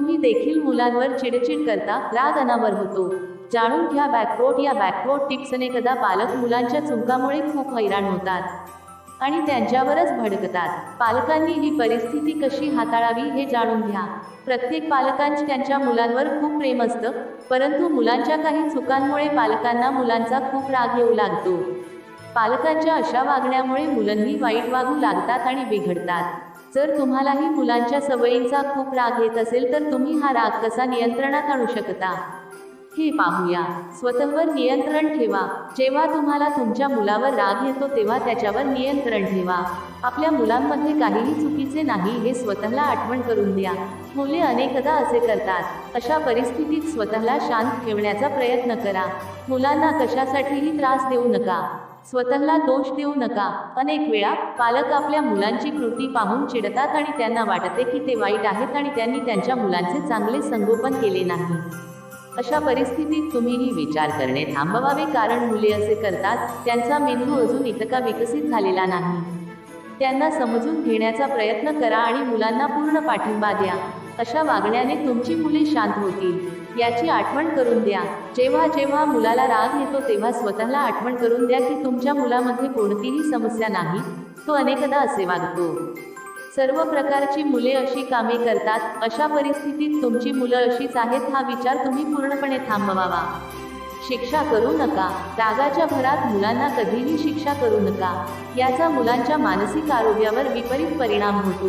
तुम्ही देखील मुलांवर चिडचिड करता राग अनावर होतो. जाणून घ्या बॅकवोट या बॅकवोट टिप्स अनेकदा पालक मुलांच्या चुकामुळे खूप हैराण होतात. आणि त्यांच्यावरच भडकतात. पालकांनी ही परिस्थिती कशी हाताळावी हे जाणून घ्या. प्रत्येक पालकांचे त्यांच्या मुलांवर खूप प्रेम असतं परंतु मुलांच्या काही चुकांमुळे पालकांना मुलांचा खूप राग येऊ लागतो. पालकांच्या अशा वागण्यामुळे मुलांनी वाईट वागू लागतात आणि बिघडतात. जर तुम्हालाही मुलांच्या सवयींचा खूप राग येत असेल तर तुम्ही हा राग कसा नियंत्रणात आणू शकता? हे पाहूया. स्वतःवर नियंत्रण ठेवा. जेव्हा तुम्हाला तुमच्या मुलावर राग येतो तेव्हा त्याच्यावर नियंत्रण ठेवा. आपल्या मुलांमध्ये काहीही चुकीचे नाही हे स्वतःला आठवण करून द्या. मुले अनेकदा असे करतात. अशा परिस्थितीत स्वतःला शांत ठेवण्याचा प्रयत्न करा. मुलांना कशासाठीही त्रास देऊ नका. स्वतःला दोष देऊ नका. अनेक वेळा पालक आपल्या मुलांची कृती पाहून चिडतात आणि त्यांना वाटते की ते वाईट आहेत आणि त्यांनी त्यांच्या मुलांचे चांगले संगोपन केले नाही. अशा परिस्थितीत तुम्हीही विचार करणे थांबवावे कारण मुले असे करतात. त्यांचा मेंदू अजून इतका विकसित झालेला नाही. त्यांना समजून घेण्याचा प्रयत्न करा आणि मुलांना पूर्ण पाठिंबा द्या. अशा वागण्याने तुमची मुले शांत होतील. याची आठवण करून द्या. जेव्हा जेव्हा मुलाला राग येतो तेव्हा स्वतःला आठवण करून द्या की तुमच्या मुलामध्ये कोणतीही समस्या नाही. तो अनेकदा असे वागतो. सर्व प्रकारची मुले अशी कामे करतात. अशा परिस्थितीत तुमची मुलं अशीच आहेत हा विचार तुम्ही पूर्णपणे थांबवावा. शिक्षा करू नका. रागाच्या भरात मुलांना कधीही शिक्षा करू नका. याचा मुलांच्या मानसिक आरोग्यावर विपरीत परिणाम होतो.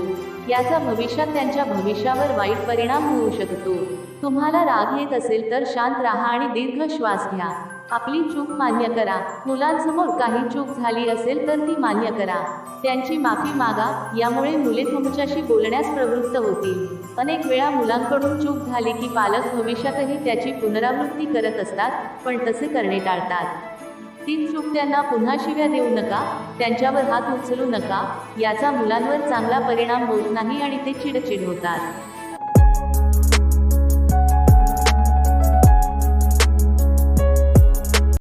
याचा भविष्यात त्यांच्या भविष्यावर वाईट परिणाम होऊ शकतो. तुम्हाला राग येत असेल तर शांत राहा आणि दीर्घ श्वास घ्या. आपली चूक मान्य करा. मुलांसमोर काही चूक झाली असेल तर ती मान्य करा. त्यांची माफी मागा यामुळे मुले तुमच्याशी बोलण्यास प्रवृत्त होतील. अनेक वेळा मुलांकडून चूक झाली की पालक भविष्यातही त्याची पुनरावृत्ती करत असतात पण तसे करणे टाळतात. ती चूक त्यांना पुन्हा शिव्या देऊ नका त्यांच्यावर हात उचलू नका याचा मुलांवर चांगला परिणाम होत नाही आणि ते चिडचिड होतात.